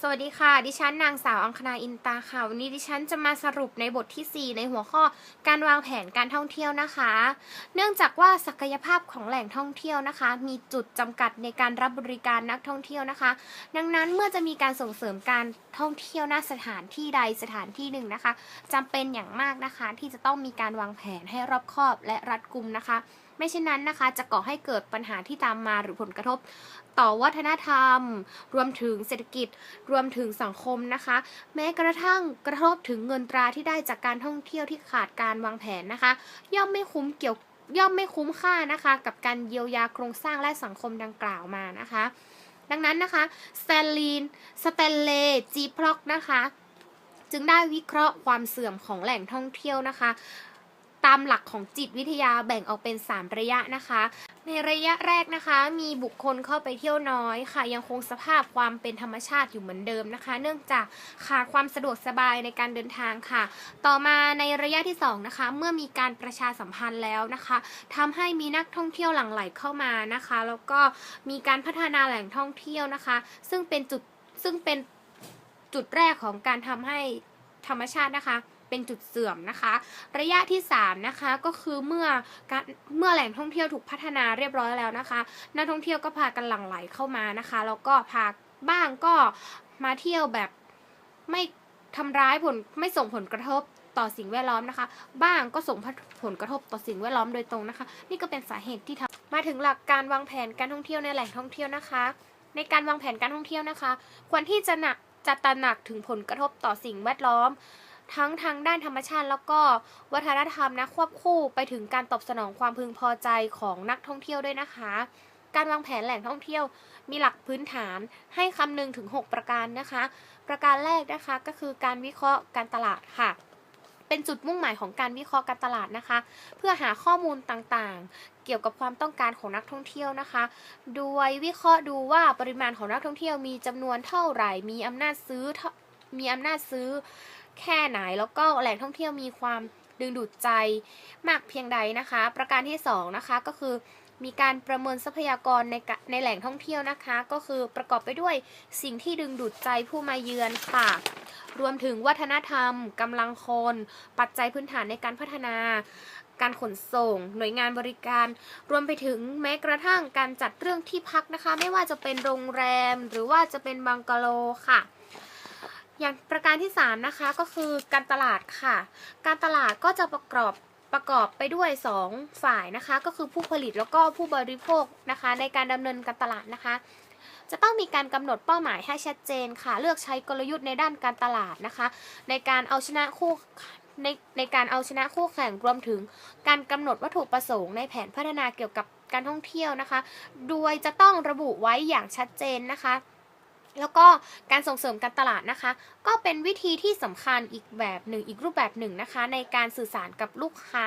สวัสดีค่ะ ดิฉันนางสาวอังคณาอินตาค่ะ วันนี้ดิฉันจะมาสรุปในบทที่ 4 ในหัวข้อการวางแผนการท่องเที่ยวนะคะ เนื่องจากว่าศักยภาพของแหล่งท่องเที่ยวนะคะ มีจุดจำกัดในการรับบริการนักท่องเที่ยวนะคะ ดังนั้นเมื่อจะมีการส่งเสริมการท่องเที่ยวณสถานที่ใดสถานที่หนึ่งนะคะจำเป็นอย่างมากนะคะ ที่จะต้องมีการวางแผนให้รอบคอบและรัดกุมนะคะไม่เช่นนั้นนะคะ จะก่อให้เกิดปัญหาที่ตามมาหรือผลกระทบ ต่อวัฒนธรรม รวมถึงเศรษฐกิจรวมถึงสังคมนะคะ แม้กระทั่งกระทบถึงเงินตราที่ได้จากการท่องเที่ยวที่ขาดการวางแผนนะคะ ย่อมไม่คุ้มเกี่ยวย่อมไม่คุ้มค่านะคะ กับการเยียวยาโครงสร้างและสังคมดังกล่าวมานะคะ ดังนั้นนะคะสแตนลีนสแตนเลจีพล็อกนะคะ จึงได้วิเคราะห์ความเสื่อมของแหล่งท่องเที่ยวนะคะ ตามหลักของจิตวิทยาแบ่งออกเป็น 3 ระยะนะคะ ในระยะแรกนะคะ มีบุคคลเข้าไปเที่ยวน้อยค่ะ ยังคงสภาพความเป็นธรรมชาติอยู่เหมือนเดิมนะคะ เนื่องจากขาดความสะดวกสบายในการเดินทางค่ะ ต่อมาในระยะที่ 2 นะคะ เมื่อมีการประชาสัมพันธ์แล้วนะคะทำให้มีนักท่องเที่ยวหลั่งไหลเข้ามานะคะ แล้วก็มีการพัฒนาแหล่งท่องเที่ยวนะคะ ซึ่งเป็นจุดซึ่งเป็นจุดแรกของการทำให้ธรรมชาตินะคะ เป็นจุดเสื่อมนะคะ ระยะที่ 3 นะคะก็คือเมื่อการเมื่อแหล่งท่องเที่ยวถูกพัฒนาเรียบร้อยแล้วนะคะ นักท่องเที่ยวก็พากันหลั่งไหลเข้ามานะคะ แล้วก็พาบ้างก็มาเที่ยวแบบไม่ทำร้ายผลไม่ส่งผลกระทบต่อสิ่งแวดล้อมนะคะ บ้างก็ส่งผลกระทบต่อสิ่งแวดล้อมโดยตรงนะคะ นี่ก็เป็นสาเหตุที่ทำมาถึงหลักการวางแผนการท่องเที่ยวในแหล่งท่องเที่ยวนะคะ ในการวางแผนการท่องเที่ยวนะคะ ควรที่จะหนักจะตระหนักถึงผลกระทบต่อสิ่งแวดล้อม ทั้งทางด้านธรรมชาติ แล้วก็วัฒนธรรมนะควบคู่ไปถึงการตอบสนองความพึงพอใจของนักท่องเที่ยวด้วยนะคะ การวางแผนแหล่งท่องเที่ยวมีหลักพื้นฐานให้คำนึงถึง 6 ประการนะคะ ประการแรกนะคะก็คือการวิเคราะห์การตลาดค่ะเป็นจุดมุ่งหมายของการวิเคราะห์การตลาดนะคะ เพื่อหาข้อมูลต่างๆ เกี่ยวกับความต้องการของนักท่องเที่ยวนะคะ โดยวิเคราะห์ดูว่าปริมาณของนักท่องเที่ยวมีจำนวนเท่าไหร่ มีอำนาจซื้อมีอำนาจซื้อ แค่ไหน แล้วก็แหล่งท่องเที่ยวมีความดึงดูดใจมากเพียงใดนะคะ ประการที่2นะคะก็คือมีการประเมินทรัพยากรในในแหล่งท่องเที่ยวนะคะ ก็คือประกอบไปด้วยสิ่งที่ดึงดูดใจผู้มาเยือนค่ะ รวมถึงวัฒนธรรมกำลังคน ปัจจัยพื้นฐานในการพัฒนา การขนส่ง หน่วยงานบริการ รวมไปถึงแม้กระทั่งการจัดเรื่องที่พักนะคะ ไม่ว่าจะเป็นโรงแรมหรือว่าจะเป็นบังกะโลค่ะ อย่างประการที่ 3 นะคะก็คือการตลาดค่ะ การตลาดก็จะประกอบประกอบไปด้วย 2 ฝ่ายนะคะ ก็คือผู้ผลิตแล้วก็ผู้บริโภคนะคะ ในการดำเนินการตลาดนะคะ จะต้องมีการกำหนดเป้าหมายให้ชัดเจนค่ะ เลือกใช้กลยุทธ์ในด้านการตลาดนะคะ ในการเอาชนะคู่ในในการเอาชนะคู่แข่งรวมถึง การกำหนดวัตถุประสงค์ในแผนพัฒนาเกี่ยวกับการท่องเที่ยวนะคะ โดยจะต้องระบุไว้อย่างชัดเจนนะคะ แล้วก็การส่งเสริมการตลาดนะคะ ก็เป็นวิธีที่สำคัญอีกแบบหนึ่งอีกรูปแบบหนึ่งนะคะ ในการสื่อสารกับลูกค้า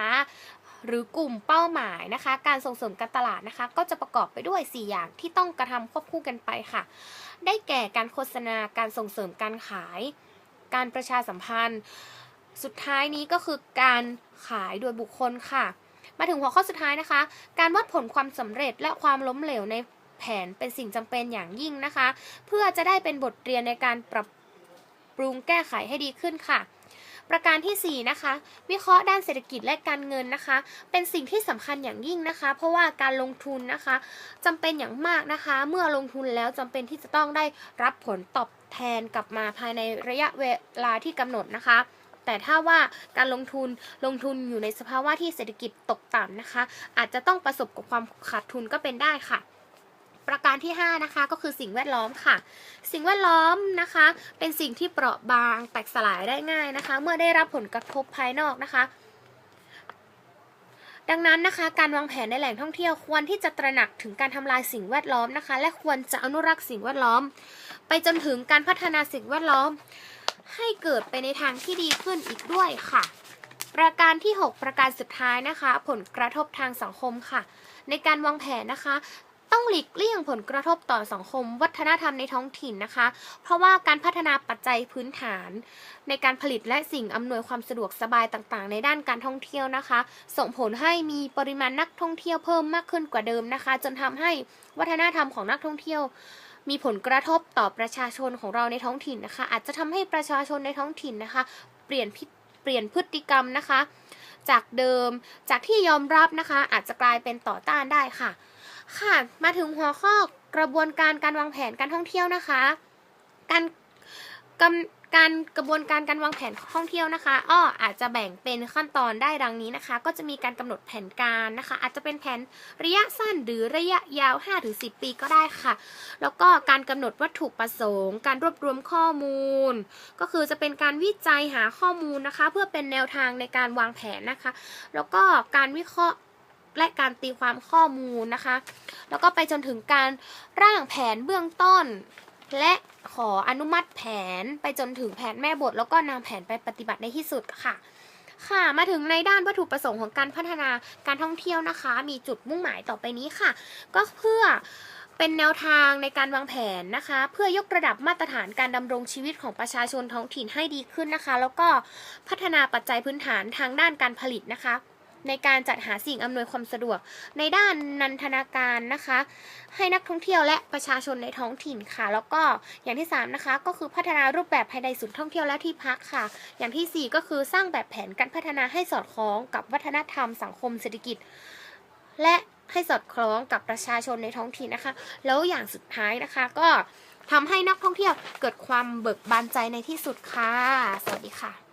หรือกลุ่มเป้าหมายนะคะ การส่งเสริมการตลาดนะคะ ก็จะประกอบไปด้วย 4 อย่างที่ต้องกระทำควบคู่กันไปค่ะ ได้แก่การโฆษณาการส่งเสริมการขาย การประชาสัมพันธ์ สุดท้ายนี้ก็คือการขายโดยบุคคลค่ะ มาถึงหัวข้อสุดท้ายนะคะ การวัดผลความสำเร็จและความล้มเหลวใน แผนเป็นสิ่งจำเป็นอย่างยิ่งนะคะ เพื่อจะได้เป็นบทเรียนในการปรับปรุงแก้ไขให้ดีขึ้นค่ะประการที่ 4 นะคะ วิเคราะห์ด้านเศรษฐกิจและการเงินนะคะ เป็นสิ่งที่สำคัญอย่างยิ่งนะคะ เพราะว่าการลงทุนนะคะจำเป็นอย่างมากนะคะ เมื่อลงทุนแล้วจำเป็นที่จะต้องได้รับผลตอบแทนกลับมาภายในระยะเวลาที่กำหนดนะคะ แต่ถ้าว่าการลงทุนลงทุนอยู่ในสภาวะที่เศรษฐกิจตกต่ำนะคะ อาจจะต้องประสบกับความขาดทุนก็เป็นได้ค่ะ ประการที่ 5 นะคะ ก็คือสิ่งแวดล้อมค่ะ สิ่งแวดล้อมนะคะ เป็นสิ่งที่เปราะบางแตกสลายได้ง่ายนะคะ เมื่อได้รับผลกระทบภายนอกนะคะดังนั้นนะคะการวางแผนในแหล่งท่องเที่ยวควรที่จะตระหนักถึงการทำลายสิ่งแวดล้อมนะคะ และควรจะอนุรักษ์สิ่งแวดล้อม ไปจนถึงการพัฒนาสิ่งแวดล้อม ให้เกิดไปในทางที่ดีขึ้นอีกด้วยค่ะ ประการที่ 6 ประการสุดท้ายนะคะ ผลกระทบทางสังคมค่ะ ในการวางแผนนะคะ ต้องหลีกเลี่ยงผลกระทบต่อสังคม วัฒนธรรมในท้องถิ่นนะคะ เพราะว่าการพัฒนาปัจจัยพื้นฐาน ในการผลิตและสิ่งอำนวยความสะดวกสบายต่างๆ ในด้านการท่องเที่ยวนะคะ ส่งผลให้มีปริมาณนักท่องเที่ยวเพิ่มมากขึ้นกว่าเดิมนะคะ จนทำให้วัฒนธรรมของนักท่องเที่ยวมีผลกระทบต่อประชาชนของเราในท้องถิ่นนะคะ อาจจะทำให้ประชาชนในท้องถิ่นนะคะ เปลี่ยนพิเปลี่ยนพฤติกรรมนะคะ จากเดิมจากที่ยอมรับนะคะ อาจจะกลายเป็นต่อต้านได้ค่ะ ค่ะ มาถึงหัวข้อกระบวนการการวางแผนการท่องเที่ยวนะคะ การกำการกระบวนการการวางแผนท่องเที่ยวนะคะอ้ออาจจะแบ่งเป็นขั้นตอนได้ดังนี้นะคะ ก็จะมีการกำหนดแผนการนะคะ อาจจะเป็นแผนระยะสั้นหรือระยะยาว 5-10 ปีก็ได้ค่ะ แล้วก็การกำหนดวัตถุประสงค์ การรวบรวมข้อมูล ก็คือจะเป็นการวิจัยหาข้อมูลนะคะ เพื่อเป็นแนวทางในการวางแผนนะคะ แล้วก็การวิเคราะห์ และการตีความข้อมูลนะคะ แล้วก็ไปจนถึงการร่างแผนเบื้องต้น และขออนุมัติแผนไปจนถึงแผนแม่บท แล้วก็นำแผนไปปฏิบัติในที่สุดค่ะค่ะมาถึงในด้านวัตถุประสงค์ของการพัฒนาการท่องเที่ยวนะคะ มีจุดมุ่งหมายต่อไปนี้ค่ะ ก็เพื่อเป็นแนวทางในการวางแผนนะคะ เพื่อยกระดับมาตรฐานการดำรงชีวิตของประชาชนท้องถิ่นให้ดีขึ้นนะคะ แล้วก็พัฒนาปัจจัยพื้นฐานทางด้านการผลิตนะคะ ในการจัดหาสิ่งอำนวยความสะดวก ในด้านนันทนาการนะคะ ให้นักท่องเที่ยวและประชาชนในท้องถิ่นค่ะ แล้วก็อย่างที่ 3 นะคะ ก็คือพัฒนารูปแบบภายในศูนย์ท่องเที่ยวและที่พักค่ะ อย่างทีสี่ 4 ก็คือสร้างแบบแผนการพัฒนาให้สอดคล้องกับวัฒนธรรมสังคมเศรษฐกิจ และให้สอดคล้องกับประชาชนในท้องถิ่นนะคะ แล้วอย่างสุดท้ายนะคะก็ทำให้นักท่องเที่ยวเกิดความเบิกบานใจในที่สุดค่ะ สวัสดีค่ะ